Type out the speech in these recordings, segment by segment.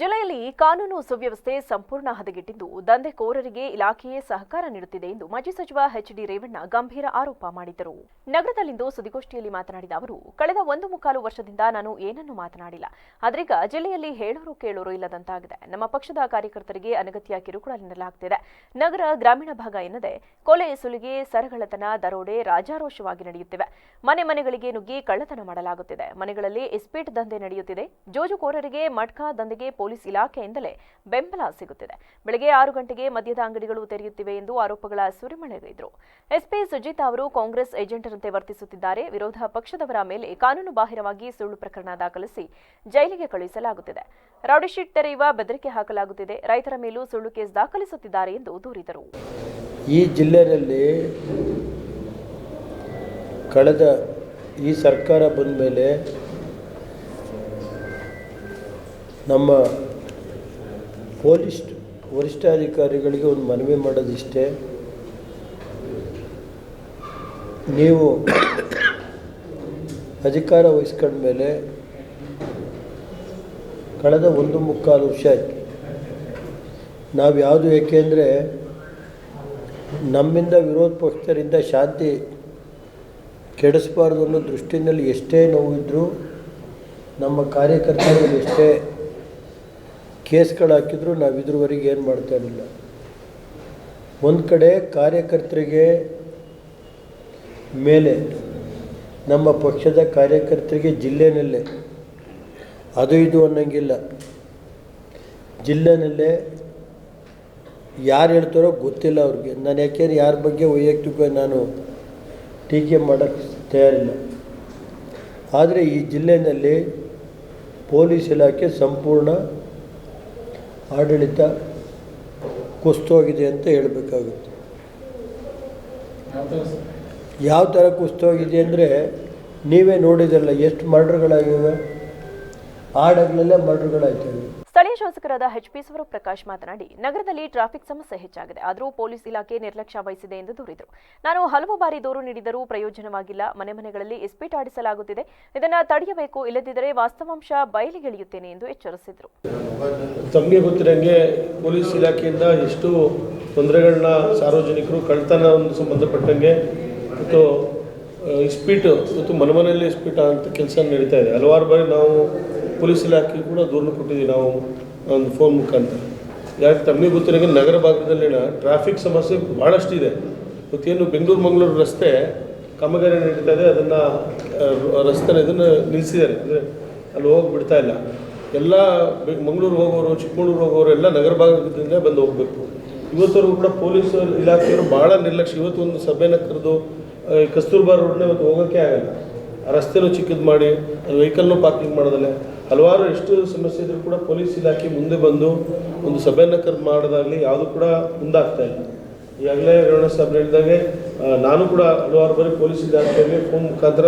ಜಿಲ್ಲೆಯಲ್ಲಿ ಕಾನೂನು ಸುವ್ಯವಸ್ಥೆ ಸಂಪೂರ್ಣ ಹದಗೆಟ್ಟಿದ್ದು, ದಂಧೆಕೋರರಿಗೆ ಇಲಾಖೆಯೇ ಸಹಕಾರ ನೀಡುತ್ತಿದೆ ಎಂದು ಮಾಜಿ ಸಚಿವ ಎಚ್ಡಿ ರೇವಣ್ಣ ಗಂಭೀರ ಆರೋಪ ಮಾಡಿದರು ನಗರದಲ್ಲಿಂದು ಸುದ್ದಿಗೋಷ್ಠಿಯಲ್ಲಿ ಮಾತನಾಡಿದ ಅವರು, ಕಳೆದ ಒಂದು ಮುಕ್ಕಾಲು ವರ್ಷದಿಂದ ನಾನು ಏನನ್ನೂ ಮಾತನಾಡಿಲ್ಲ. ಆದ್ರೀಗ ಜಿಲ್ಲೆಯಲ್ಲಿ ಹೇಳೋರು ಕೇಳೋರು ಇಲ್ಲದಂತಾಗಿದೆ. ನಮ್ಮ ಪಕ್ಷದ ಕಾರ್ಯಕರ್ತರಿಗೆ ಅನಗತ್ಯ ಕಿರುಕುಳ ನೀಡಲಾಗುತ್ತಿದೆ ನಗರ ಗ್ರಾಮೀಣ ಭಾಗ ಎನ್ನದೆ ಕೊಲೆ ಸುಲಿಗೆ ಸರಗಳತನ ದರೋಡೆ ರಾಜಾರೋಷವಾಗಿ ನಡೆಯುತ್ತಿವೆ. ಮನೆ ಮನೆಗಳಿಗೆ ನುಗ್ಗಿ ಕಳ್ಳತನ ಮಾಡಲಾಗುತ್ತಿದೆ. ಮನೆಗಳಲ್ಲಿ ಎಸ್ಪೇಟ್ ದಂಧೆ ನಡೆಯುತ್ತಿದೆ. ಜೋಜುಕೋರರಿಗೆ ಮಟ್ಕಾ ದಂಧೆಗೆ ಪೊಲೀಸ್ ಇಲಾಖೆಯಿಂದಲೇ ಬೆಂಬಲ ಸಿಗುತ್ತಿದೆ. ಬೆಳಗ್ಗೆ ಆರು ಗಂಟೆಗೆ ಮದ್ಯದ ಅಂಗಡಿಗಳು ತೆರೆಯುತ್ತಿವೆ ಎಂದು ಆರೋಪಗಳ ಸುರಿಮಳೆಗೈದರು. ಎಸ್ಪಿ ಸುಜಿತ್ ಅವರು ಕಾಂಗ್ರೆಸ್ ಏಜೆಂಟರಂತೆ ವರ್ತಿಸುತ್ತಿದ್ದಾರೆ. ವಿರೋಧ ಪಕ್ಷದವರ ಮೇಲೆ ಕಾನೂನು ಬಾಹಿರವಾಗಿ ಸುಳ್ಳು ಪ್ರಕರಣ ದಾಖಲಿಸಿ ಜೈಲಿಗೆ ಕಳುಹಿಸಲಾಗುತ್ತಿದೆ. ರೌಡಿಶೀಟ್ ತೆರೆಯುವ ಬೆದರಿಕೆ ಹಾಕಲಾಗುತ್ತಿದೆ. ರೈತರ ಮೇಲೂ ಸುಳ್ಳು ಕೇಸ್ ದಾಖಲಿಸುತ್ತಿದ್ದಾರೆ ಎಂದು ದೂರಿದರು. ಈ ಜಿಲ್ಲೆಯಲ್ಲಿ ಕಳೆದ ಈ ಸರ್ಕಾರ ಬಂದ ಮೇಲೆ ನಮ್ಮ ಪೊಲೀಸ್ ವರಿಷ್ಠಾಧಿಕಾರಿಗಳಿಗೆ ಒಂದು ಮನವಿ ಮಾಡೋದಿಷ್ಟೇ. ನೀವು ಅಧಿಕಾರ ವಹಿಸ್ಕೊಂಡ ಮೇಲೆ ಕಳೆದ ಒಂದು ಮುಕ್ಕಾಲು ವರ್ಷ ಆಯಿತು. ನಾವು ಯಾವುದು ಏಕೆಂದರೆ ನಮ್ಮಿಂದ ವಿರೋಧ ಪಕ್ಷದರಿಂದ ಶಾಂತಿ ಕೆಡಿಸಬಾರ್ದು ಅನ್ನೋ ದೃಷ್ಟಿನಲ್ಲಿ ಎಷ್ಟೇ ನೋವಿದ್ರೂ ನಮ್ಮ ಕಾರ್ಯಕರ್ತರಲ್ಲಿ ಎಷ್ಟೇ ಕೇಸ್ಗಳು ಹಾಕಿದ್ರು ನಾವು ಇದ್ರವರೆಗೆ ಏನು ಮಾಡ್ತಾ ಇರಲಿಲ್ಲ. ಒಂದು ಕಡೆ ಕಾರ್ಯಕರ್ತರಿಗೆ ಮೇಲೆ, ನಮ್ಮ ಪಕ್ಷದ ಕಾರ್ಯಕರ್ತರಿಗೆ ಜಿಲ್ಲೆನಲ್ಲೇ, ಅದು ಇದು ಅನ್ನಂಗಿಲ್ಲ. ಜಿಲ್ಲೆನಲ್ಲೇ ಯಾರು ಹೇಳ್ತಾರೋ ಗೊತ್ತಿಲ್ಲ ಅವ್ರಿಗೆ. ನಾನು ಯಾಕೆಂದ್ರೆ ಯಾರ ಬಗ್ಗೆ ವೈಯಕ್ತಿಕ ನಾನು ಟೀಕೆ ಮಾಡೋಕ್ಕೆ ತಯಾರಿಲ್ಲ. ಆದರೆ ಈ ಜಿಲ್ಲೆಯಲ್ಲಿ ಪೊಲೀಸ್ ಇಲಾಖೆ ಸಂಪೂರ್ಣ ಆಡಳಿತ ಕುಸ್ತೋಗಿದೆ ಅಂತ ಹೇಳಬೇಕಾಗುತ್ತೆ. ಯಾವ ಥರ ಕುಸ್ತೋಗಿದೆ ಅಂದರೆ ನೀವೇ ನೋಡಿದ್ರಲ್ಲ ಎಷ್ಟು ಮರ್ಡ್ರ್ಗಳಾಗಿವೆ ಆಡಗಳಲ್ಲೇ ಮರ್ಡ್ರ್ಗಳಾಯ್ತವೆ. ಸ್ಥಳೀಯ ಶಾಸಕರಾದ ಎಚ್ಪಿ ಸ್ವರೂಪ್ ಮಾತನಾಡಿ, ನಗರದಲ್ಲಿ ಟ್ರಾಫಿಕ್ ಸಮಸ್ಯೆ ಹೆಚ್ಚಾಗಿದೆ. ಆದರೂ ಪೊಲೀಸ್ ಇಲಾಖೆ ನಿರ್ಲಕ್ಷ್ಯ ವಹಿಸಿದೆ ಎಂದು ದೂರಿದರು. ನಾನು ಹಲವು ಬಾರಿ ದೂರು ನೀಡಿದರೂ ಪ್ರಯೋಜನವಾಗಿಲ್ಲ. ಮನೆ ಮನೆಗಳಲ್ಲಿ ಎಸ್ಪೀಟ್ ಆಡಿಸಲಾಗುತ್ತಿದೆ ಇದನ್ನು ತಡೆಯಬೇಕು. ಇಲ್ಲದಿದ್ದರೆ ವಾಸ್ತವಾಂಶ ಬಯಲಿಗೆಳೆಯುತ್ತೇನೆ ಎಂದು ಎಚ್ಚರಿಸಿದರು. ತಮಗೆ ಗೊತ್ತಿರಂಗೆ ಪೊಲೀಸ್ ಇಲಾಖೆಯಿಂದ ಎಷ್ಟು ತೊಂದರೆಗಳನ್ನ ಸಾರ್ವಜನಿಕರು ಕಳ್ತನ ಸಂಬಂಧಪಟ್ಟಂಗೆ ಮತ್ತು ಇಸ್ಪೀಟ್ ಮತ್ತು ಮನೆ ಮನೆಯಲ್ಲಿ ಇಸ್ಪೀಟ್ ಅಂತ ಕೆಲಸ ನಡೀತಾ ಇದೆ. ಹಲವಾರು ಬಾರಿ ನಾವು ಪೊಲೀಸ್ ಇಲಾಖೆ ಕೂಡ ದೂರನ್ನು ಕೊಟ್ಟಿದ್ದೀವಿ ನಾವು, ಒಂದು ಫೋನ್ ಮುಖಾಂತರ. ಯಾಕೆ ತಮಗೆ ಗೊತ್ತಿರೋಂಗೆ ನಗರ ಭಾಗದಲ್ಲಿನ ಟ್ರಾಫಿಕ್ ಸಮಸ್ಯೆ ಭಾಳಷ್ಟು ಇದೆ ಮತ್ತೇನು ಬೆಂಗಳೂರು, ಮಂಗಳೂರು ರಸ್ತೆ ಕಾಮಗಾರಿ ನಡೀತಾ ಇದೆ, ಅದನ್ನು ರಸ್ತೆನ ಇದನ್ನು ನಿಲ್ಲಿಸಿದ್ದಾರೆ ಅಂದರೆ ಅಲ್ಲಿ ಹೋಗಿ ಬಿಡ್ತಾ ಇಲ್ಲ. ಎಲ್ಲ ಮಂಗಳೂರು ಹೋಗೋರು ಚಿಕ್ಕಮಗಳೂರು ಹೋಗೋರು ಎಲ್ಲ ನಗರ ಭಾಗದಿಂದ ಬಂದು ಹೋಗಬೇಕು. ಇವತ್ತವರೆಗೂ ಕೂಡ ಪೊಲೀಸ್ ಇಲಾಖೆಯವರು ಭಾಳ ನಿರ್ಲಕ್ಷ್ಯ. ಇವತ್ತು ಒಂದು ಸಭೆನ ಕರೆದು ಕಸ್ತೂರ್ಬಾ ರೋಡ್ನ ಇವತ್ತು ಹೋಗೋಕ್ಕೆ ಆಗಲ್ಲ. ರಸ್ತೆನೂ ಚಿಕ್ಕದು ಮಾಡಿ, ವೆಹಿಕಲ್ನೂ ಪಾರ್ಕಿಂಗ್ ಮಾಡೋದಲ್ಲೇ ಹಲವಾರು ಎಷ್ಟು ಸಮಸ್ಯೆ ಇದ್ರೂ ಕೂಡ ಪೊಲೀಸ್ ಇಲಾಖೆ ಮುಂದೆ ಬಂದು ಒಂದು ಸಭೆಯನ್ನು ಕರ್, ಮಾಡೋದಾಗಲಿ ಯಾವುದು ಕೂಡ ಮುಂದಾಗ್ತಾ ಇಲ್ಲ. ಈಗಾಗಲೇ ರೇವಣ ಸಾಹೇಬ್ರು ಹೇಳಿದಾಗೆ ನಾನು ಕೂಡ ಹಲವಾರು ಬಾರಿ ಪೊಲೀಸ್ ಇಲಾಖೆಯಲ್ಲಿ ಫೋನ್ ಮುಖಾಂತರ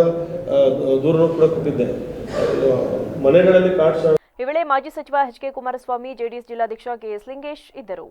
ದೂರನೂ ಕೂಡ ಕೊಟ್ಟಿದ್ದೆ. ಮನೆಗಳಲ್ಲಿ ಕಾಡ್ಸ ಈ ವೇಳೆ ಮಾಜಿ ಸಚಿವ ಎಚ್ ಕೆ ಕುಮಾರಸ್ವಾಮಿ, ಜೆಡಿಎಸ್ ಜಿಲ್ಲಾಧ್ಯಕ್ಷ ಕೆ ಎಸ್ ಲಿಂಗೇಶ್ ಇದ್ದರು.